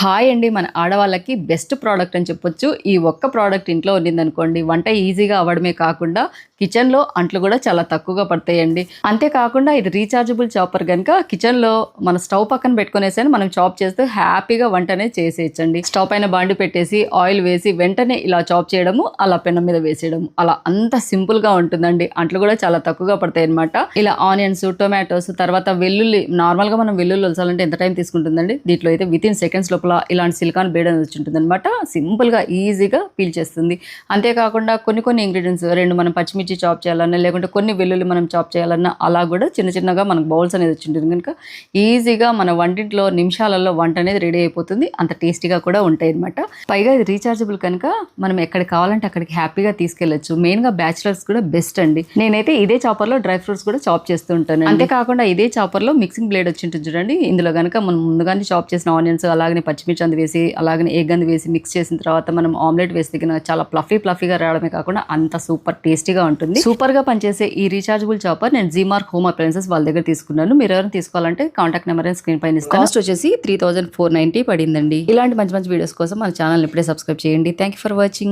Hi అండి మన ఆడవాళ్ళకి బెస్ట్ ప్రోడక్ట్ అని చెప్పొచ్చు. ఈ ఒక్క ప్రోడక్ట్ ఇంట్లో ఉండిందనుకోండి వంట ఈజీగా అవ్వడమే కాకుండా కిచెన్లో అంట్లు కూడా చాలా తక్కువగా పడతాయండి. అంతేకాకుండా ఇది రీఛార్జబుల్ చాపర్ కనుక కిచెన్లో మన స్టవ్ పక్కన పెట్టుకునేసరి మనం చాప్ చేస్తూ హ్యాపీగా వంట అనేది చేసేయచ్చండి. స్టవ్ పైన బాండి పెట్టేసి ఆయిల్ వేసి వెంటనే ఇలా చాప్ చేయడము అలా పెనం మీద వేసేయడము అలా అంత సింపుల్గా ఉంటుందండి. అంట్లు కూడా చాలా తక్కువగా పడతాయి అనమాట ఇలా ఆనియన్స్ టొమాటోస్ తర్వాత వెల్లుల్లి నార్మల్గా మనం వెల్లుల్లి వలసాలంటే ఎంత టైం తీసుకుంటుందండి? దీంట్లో అయితే విత్ ఇన్ సెకండ్స్ లోపల ఇలాంటి సిలికాన్ బేడ్ అనేది వచ్చి ఉంటుంది అనమాట సింపుల్గా ఈజీగా పీల్ చేస్తుంది. అంతేకాకుండా కొన్ని కొన్ని ఇంగ్రీడియంట్స్ రెండు మనం పచ్చిమిర్చి చాప్ చేయాలన్నా లేకుంటే కొన్ని వెల్లుల్లి మనం చాప్ చేయాలన్నా అలా కూడా చిన్న చిన్నగా మనకు బౌల్స్ అనేది వచ్చి ఉంటుంది కనుక ఈజీగా మన వంటింట్లో నిమిషాలలో వంట అనేది రెడీ అయిపోతుంది. అంత టేస్టీగా కూడా ఉంటాయి అనమాట పైగా ఇది రీఛార్జబుల్ కనుక మనం ఎక్కడికి కావాలంటే అక్కడికి హ్యాపీగా తీసుకెళ్ళచ్చు. మెయిన్గా బ్యాచిలర్స్ కూడా బెస్ట్ అండి. నేనైతే ఇదే చాపర్లో డ్రై ఫ్రూట్స్ కూడా చాప్ చేస్తూ ఉంటాను అంతేకాకుండా ఇదే చాపర్లో మిక్సింగ్ బ్లేడ్ వచ్చి ఉంటుంది చూడండి. ఇందులో కనుక మనం ముందుగానే చాప్ చేసిన ఆనియన్స్ అలాగే పచ్చిమిర్చి అందు వేసి అలాగనే ఎగ్ అందు వేసి మిక్స్ చేసిన తర్వాత మనం ఆమ్లెట్ వేసి దిగిన చాలా ప్లఫీ ప్లఫీగా రావడమే కాకుండా అంత సూపర్ టేస్టీగా ఉంటుంది. సూపర్గా పనిచేసే ఈ రీఛార్జబుల్ చాపర్ నేను జీమార్క్ హోమ్ అప్లయన్సెస్ వాళ్ళ దగ్గర తీసుకున్నాను. మీరు ఎవరైనా తీసుకోవాలంటే కాంటాక్ట్ నెంబర్ స్క్రీన్ పైన కాస్ట్ వచ్చేసి త్రీ థౌసండ్ ఫోర్ నైన్టీ పడిందండి. ఇలాంటి మంచి మంచి వీడియోస్ కోసం మన ఛానల్ ఇప్పుడే సబ్స్క్రైబ్ చేయండి. Thank you for watching